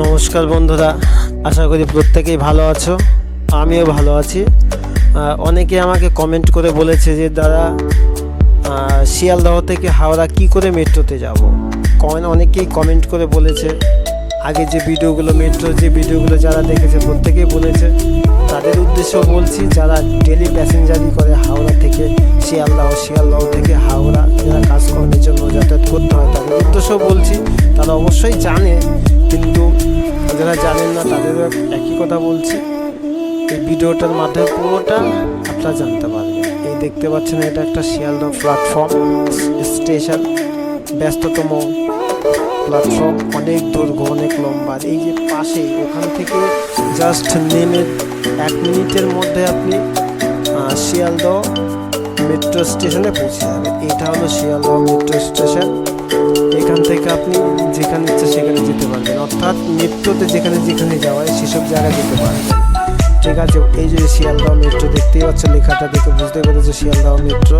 নমস্কার বন্ধুরা, আশা করি প্রত্যেকেই ভালো আছো, আমিও ভালো আছি। অনেকে আমাকে কমেন্ট করে বলেছে যে, দাদা শিয়ালদহ থেকে হাওড়া কি করে মেট্রোতে যাব? অনেকেই কমেন্ট করে বলেছে আগে যে ভিডিওগুলো মেট্রো যে ভিডিওগুলো যারা দেখেছে, প্রত্যেকেই বলেছে, তাদের উদ্দেশ্যেও বলছি, যারা ডেলি প্যাসেঞ্জারি করে হাওড়া থেকে শিয়ালদহ শিয়ালদহ থেকে হাওড়া, যারা কাজকর্মের জন্য যাতায়াত করতে হয়, তাদের উদ্দেশ্যও বলছি, তারা অবশ্যই জানে, কিন্তু যারা জানেন না, তাদেরও একই কথা বলছি, এই ভিডিওটার মাধ্যমে পুরোটা আপনারা জানতে পারবেন। এই দেখতে পাচ্ছেন, এটা একটা শিয়ালদহ প্ল্যাটফর্ম স্টেশন ব্যস্ততম প্ল্যাটফর্ম অনেক দৈর্ঘ্য অনেক লম্বা। এই যে পাশে, ওখান থেকে জাস্ট নেমে এক মিনিটের মধ্যে আপনি শিয়ালদহ মেট্রো স্টেশনে পৌঁছে যাবেন। এটা হলো শিয়ালদহ মেট্রো স্টেশন এখান থেকে আপনি যেখানে ইচ্ছে সেখানে যেতে পারবেন। অর্থাৎ মেট্রোতে যেখানে যেখানে যাওয়া হয় সেসব জায়গায় যেতে পারবেন। ঠিক আছে, এই যে শিয়ালদহ মেট্রো দেখতেই পাচ্ছ লেখাটা দেখে বুঝতে পেরেছ শিয়ালদহ মেট্রো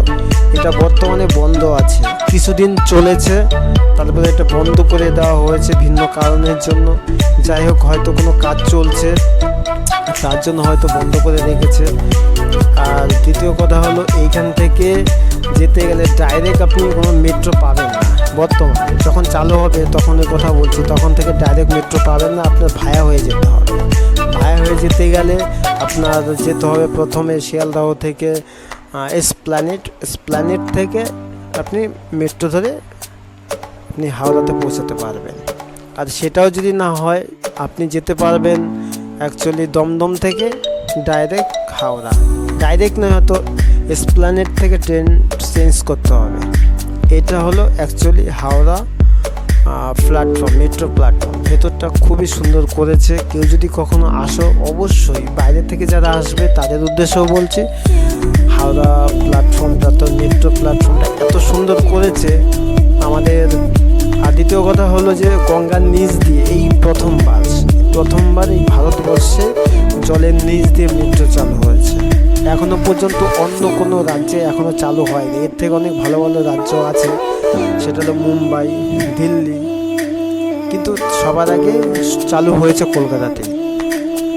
এটা বর্তমানে বন্ধ আছে, কিছুদিন চলেছে, তারপরে এটা বন্ধ করে দেওয়া হয়েছে ভিন্ন কারণের জন্য। যাই হোক, হয়তো কোনো কাজ চলছে, তার জন্য হয়তো বন্ধ করে রেখেছে। আর দ্বিতীয় কথা হলো, এইখান থেকে যেতে গেলে ডাইরেক্ট আপনি কোনো মেট্রো পাবেন না, বর্তমানে। যখন চালু হবে তখনের কথা বলছি, তখন থেকে ডাইরেক্ট মেট্রো পাবেন না, আপনার ভায়া হয়ে যেতে হবে। যেতে গেলে আপনার যেতে হবে প্রথমে শিয়ালদাহ থেকে এসপ্ল্যানেট এসপ্ল্যানেট থেকে আপনি মেট্রো ধরে আপনি হাওড়াতে পৌঁছাতে পারবেন। আর সেটাও যদি না হয়, আপনি যেতে পারবেন অ্যাকচুয়ালি দমদম থেকে ডাইরেক্ট হাওড়া। ডাইরেক্ট নয়, হয়তো এসপ্ল্যানেট থেকে ট্রেন চেঞ্জ করতে হবে। এটা হলো actually Howrah platform metro platform ভেতরটা খুবই সুন্দর করেছে। কেউ যদি কখনো আসো, অবশ্যই বাইরে থেকে যারা আসবে, তাদের উদ্দেশ্যেও বলছি, হাওড়া প্ল্যাটফর্মটা তো মেট্রো প্ল্যাটফর্মটা এত সুন্দর করেছে। আমাদের, আর দ্বিতীয় কথা হলো যে গঙ্গার নিচ দিয়ে এই প্রথমবার প্রথমবার এই ভারতবর্ষে জলের নিচ দিয়ে মেট্রো চালু হয়েছে। এখনও পর্যন্ত অন্য কোনো রাজ্যে এখনও চালু হয়নি। এর থেকে অনেক ভালো ভালো রাজ্য আছে। সেটা হলো মুম্বাই, দিল্লি। কিন্তু সবার আগে চালু হয়েছে কলকাতাতে।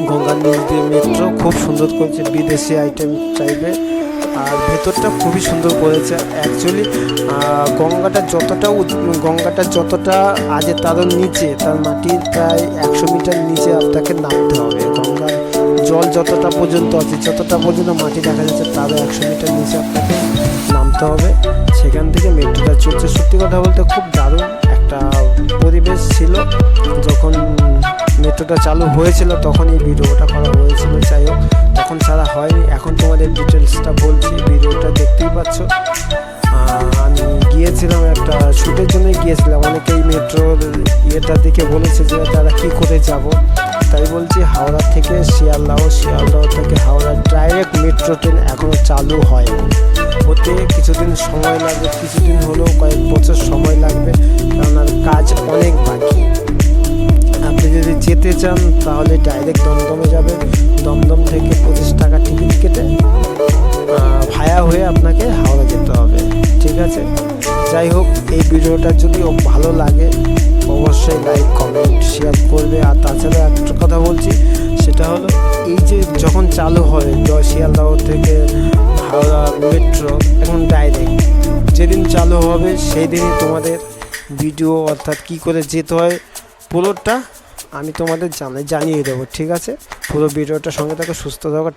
গঙ্গার নিচ দিয়ে মেট্রো খুব সুন্দর করেছে, বিদেশি আইটেম চাইবে। আর ভেতরটা খুবই সুন্দর করেছে। অ্যাকচুয়ালি গঙ্গাটা যতটা গঙ্গাটা যতটা আজে তারও নিচে, তার মাটির প্রায় একশো মিটার নিচে আপনাকে নামতে হবে। গঙ্গার জল যতটা পর্যন্ত আছে, যতটা পর্যন্ত মাটি দেখা যাচ্ছে, তারও একশো মিটার নিচে আপনাকে নামতে হবে। সেখান থেকে মেট্রোটা চলছে। সত্যি কথা বলতে খুব দারুণ একটা পরিবেশ ছিল। যখন মেট্রোটা চালু হয়েছিল, তখন এই ভিডিওটা করা হয়েছিল। যাই হোক, তখন ছাড়া হয়নি। এখন তোমাদের ডিটেলসটা বলছি, ভিডিওটা দেখতেই পাচ্ছ। আমি গিয়েছিলাম একটা শ্যুটের জন্যই গিয়েছিলাম। অনেকেই মেট্রোর ইয়েটা দিকে বলেছে যে তারা কি করে যাব। তাই বলছি হাওড়া থেকে শিয়ালদাহ শিয়ালদাহ থেকে হাওড়া ডাইরেক্ট মেট্রো ট্রেন এখনও চালু হয় হতে কিছুদিন সময় লাগবে, কিছুদিন হলেও কয়েক বছর সময় লাগবে, কারণ আর কাজ অনেক বাকি। আপনি যদি যেতে চান তাহলে ডাইরেক্ট দমদম ভিডিওটা যদি ভালো লাগে, অবশ্যই লাইক কমেন্ট শেয়ার করবে। আর তাছাড়া একটা কথা বলছি, সেটা হলো এই যে যখন চালু জ- শিয়ালদহ থেকে হাওড়া মেট্রো এখন ডাইরেক্ট যেদিন চালু হবে সেই দিনই তোমাদের ভিডিও অর্থাৎ কি করে যেতে হয়, পুরোটা আমি তোমাদের জানাই জানিয়ে দেবো, ঠিক আছে? পুরো ভিডিওটা সঙ্গে থাকো, সুস্থ থাকো